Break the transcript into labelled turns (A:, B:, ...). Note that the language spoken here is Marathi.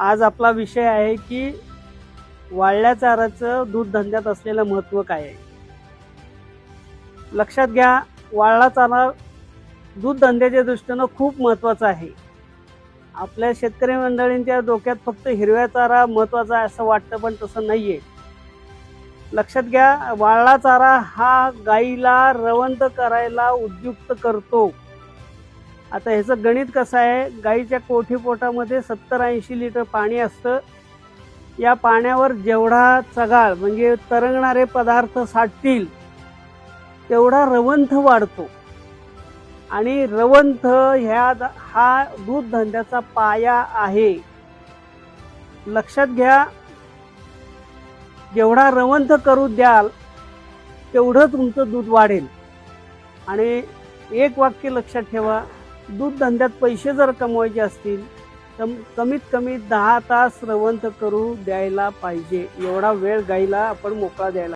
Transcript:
A: आज आपला विषय आहे की वाळल्या चाराचं दूध धंद्यात असलेलं महत्त्व काय आहे? लक्षात घ्या वाळला चारा दूध धंद्याच्या दृष्टीनं खूप महत्त्वाचा आहे. आपल्या शेतकरी मंडळींच्या डोक्यात फक्त हिरव्या चारा महत्त्वाचा आहे असं वाटतं पण तसं नाही आहे लक्षात घ्या वाळला चारा हा गाईला रवंत करायला उद्युक्त करतो. आता ह्याचं गणित कसं आहे? गाईच्या कोठी पोटामध्ये सत्तर ऐंशी लिटर पाणी असतं. या पाण्यावर जेवढा चगाळ म्हणजे तरंगणारे पदार्थ साठतील तेवढा रवंथ वाढतो. आणि रवंथ ह्या द- हा दूध धंद्याचा पाया आहे. लक्षात घ्या जेवढा रवंथ करू द्याल तेवढं तुमचं दूध वाढेल. आणि एक वाक्य लक्षात ठेवा दूध धंद्यात पैसे जर कमवायचे असतील तर कमीत कमी दहा तास रवंथ करू द्यायला पाहिजे. एवढा वेळ गाईला आपण मोकळा द्यायला